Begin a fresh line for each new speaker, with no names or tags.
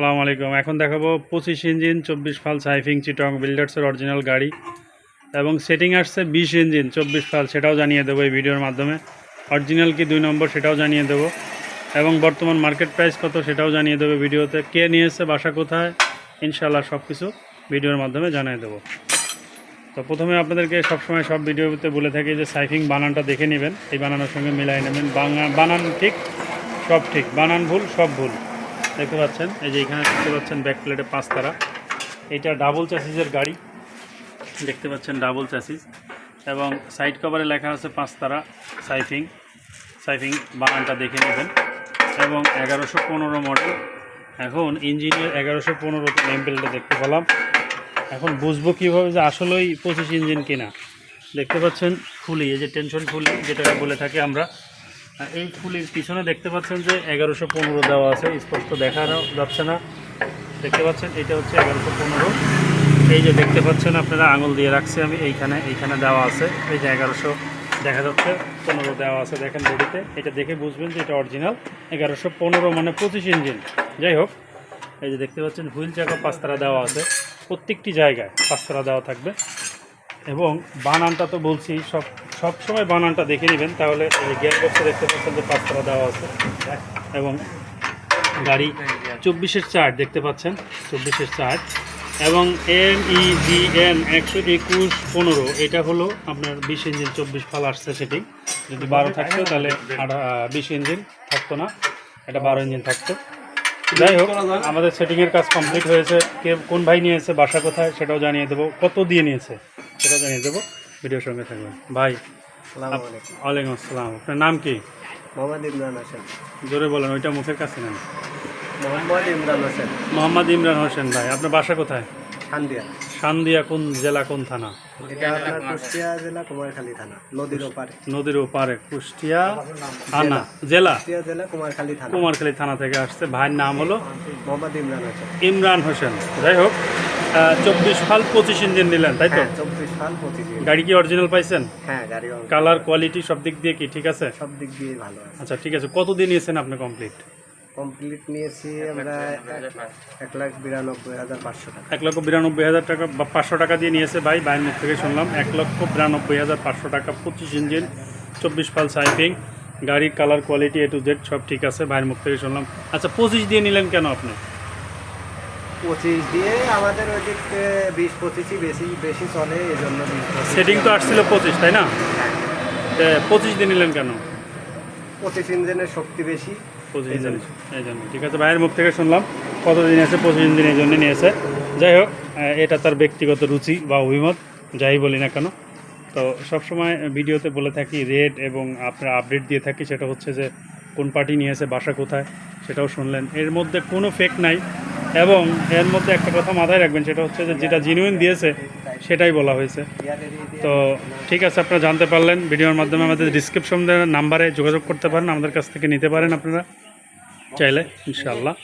সালামু আলাইকুম। এখন দেখাবো পঁচিশ ইঞ্জিন, চব্বিশ ফাল সাইফিং চিটং বিল্ডার্সের অরিজিনাল গাড়ি এবং সেটিং আসছে বিশ ইঞ্জিন, চব্বিশ ফাল, সেটাও জানিয়ে দেবো এই ভিডিওর মাধ্যমে। অরিজিনাল কি দুই নম্বর, সেটাও জানিয়ে দেবো। এবং বর্তমান মার্কেট প্রাইস কত, সেটাও জানিয়ে দেবো ভিডিওতে। কে নিয়ে নিয়েছে, বাসা কোথায় ইনশাল্লাহ সব কিছু ভিডিওর মাধ্যমে জানিয়ে দেবো। তো প্রথমে আপনাদেরকে সবসময় সব ভিডিওতে বলে থাকি যে সাইফিং বানানটা দেখে নেবেন। এই বানানোর সঙ্গে মিলাই নেবেন। বানান ঠিক, সব ঠিক। বানান ভুল, সব ভুল। দেখতে পাচ্ছেন, এই যে এখানে দেখতে পাচ্ছেন ব্যাক প্লেটে পাঁচ তারা এটা ডাবল চ্যাসিসের গাড়ি। দেখতে পাচ্ছেন ডাবল চ্যাসিস এবং সাইড কভারে লেখা আছে পাঁচ তারা সাইফিং। সাইফিং বানানটা দেখে নেবেন। এবং এগারোশো পনেরো মডেল এখন ইঞ্জিনিয়ার এগারোশো পনেরোতে নেম প্লেটে দেখতে পেলাম। এখন বুঝব কীভাবে যে আসলেই পঁচিশ ইঞ্জিন কিনা। দেখতে পাচ্ছেন ফুলি এই যে টেনশন ফুলি যেটাকে বলে থাকি আমরা। এই ফুলির পিছনে দেখতে পাচ্ছেন যে এগারোশো পনেরো দেওয়া আছে, স্পষ্ট দেখা না- যাচ্ছে না। দেখতে পাচ্ছেন, এটা হচ্ছে এগারোশো পনেরো। এই যে দেখতে পাচ্ছেন, আপনারা আঙুল দিয়ে রাখছি আমি, এইখানে এইখানে দেওয়া আছে। এই যে এগারোশো, দেখা যাচ্ছে, পনেরো দেওয়া আছে, দেখেন বডিতে। এটা দেখে বুঝবেন যে এটা অরিজিনাল। এগারোশো পনেরো মানে পঁচিশ ইঞ্জিন। যাই হোক, এই যে দেখতে পাচ্ছেন, হুইল চাকা পাঁচতারা দেওয়া আছে। প্রত্যেকটি জায়গায় পাঁচতারা দেওয়া থাকবে। এবং বানানটা তো বলছি, সব সব সময় বানানটা দেখে নেবেন, তাহলে এই গিয়ার বক্সে দেখতে পাচ্ছেন যে পাঁচতারা দেওয়া আছে, এবং গাড়ি চব্বিশের চার্ট দেখতে পাচ্ছেন, চব্বিশের চার্ট এবং এম ই জি এন একশো একুশ পনেরো, এটা হলো আপনার বিশ ইঞ্জিন, চব্বিশ ফাল আসছে সেটি যদি বারো থাকতো তাহলে বিশ ইঞ্জিন থাকতো না, এটা বারো ইঞ্জিন থাকতো। যাই হোক, আমাদের সেটিংয়ের কাজ কমপ্লিট হয়েছে। কে কোন ভাই নিয়েছে, বাসা কোথায়, সেটাও জানিয়ে দেবো। কত দিয়ে নিয়েছে, সেটাও জানিয়ে দেবো। ভিডিওর সঙ্গে থাকবেন। ভাই
আলাইকুম।
ওয়ালাইকুম আসসালাম। আপনার নাম কি?
মোহাম্মদ ইমরান হোসেন।
জোরে বলেন ওইটা মুখের কাছে নেন।
মোহাম্মদ ইমরান হোসেন।
মোহাম্মদ ইমরান হোসেন ভাই আপনার বাসা কোথায়?
খান্দিয়া
সান্দিয়া কোন জেলা কোন থানা?
এটা কুষ্টিয়া জেলা কুমারখালী থানা নদীর ওপারে।
নদীর ওপারে কুষ্টিয়া থানা। জেলা?
কুষ্টিয়া জেলা কুমারখালী থানা।
কুমারখালী থানা থেকে আসছে। ভাইয়ের নাম হলো
মোহাম্মদ ইমরান হোসেন।
ইমরান হোসেন। যাই হোক চব্বিশ ফাল পঁচিশ ইঞ্জিন নিলেন তাই তো?
হ্যাঁ চব্বিশ সাল পঁচিশ
গাড়ি কি অরিজিনাল পাইছেন?
হ্যাঁ গাড়ি
কালার কোয়ালিটি সব দিক দিয়ে কি ঠিক আছে?
সব দিক দিয়ে ভালো
আচ্ছা ঠিক আছে। কত দিয়ে নিয়েছেন আপনি কমপ্লিট
কমপ্লিট নিয়েছি আমরা এক লাখ বিরানব্বই হাজার পাঁচশো টাকা।
এক লক্ষ বিরানব্বই হাজার টাকা বা পাঁচশো টাকা দিয়ে নিয়েছে ভাই বাইরের মুখ থেকে শুনলাম। এক লক্ষ বিরানব্বই হাজার পাঁচশো টাকা পঁচিশ ইঞ্জিন চব্বিশ ফাল সাইপিং গাড়ির colour quality A to Z সব ঠিক আছে ভাইয়ের মুখ থেকে শুনলাম। আচ্ছা পঁচিশ দিয়ে নিলেন কেন আপনি?
পঁচিশ দিয়ে আমাদের ওই দিক বিশ পঁচিশই বেশি বেশি চলে এই জন্য
সেটিং তো আসছিল পঁচিশ তাই না? পঁচিশ দিয়ে নিলেন কেন?
পঁচিশ ইঞ্জিনের শক্তি বেশি।
পঁচিশ ইঞ্জিন এই জন্য। ঠিক আছে ভাইয়ের মুখ থেকে শুনলাম কত দিন আছে পঁচিশ ইঞ্জিন এই জন্য নিয়েছে। যাই হোক এটা তার ব্যক্তিগত রুচি বা অভিমত যাই বলি না কেন। তো সবসময় ভিডিওতে বলে থাকি রেট এবং আপনার আপডেট দিয়ে থাকি সেটা হচ্ছে যে কোন পার্টি নিয়েছে বাসা কোথায় সেটাও শুনলেন। এর মধ্যে কোনো ফেক নাই। এবং এর মধ্যে একটা কথা মাথায় রাখবেন, সেটা হচ্ছে যে যেটা জিনুইন দিয়েছে, সেটাই বলা হয়েছে। তো ঠিক আছে, আপনারা জানতে পারলেন, ভিডিওর মাধ্যমে আমাদের ডিসক্রিপশন নাম্বারে যোগাযোগ করতে পারেন, আমাদের কাছ থেকে নিতে পারেন আপনারা। চাইলে, ইনশাআল্লাহ।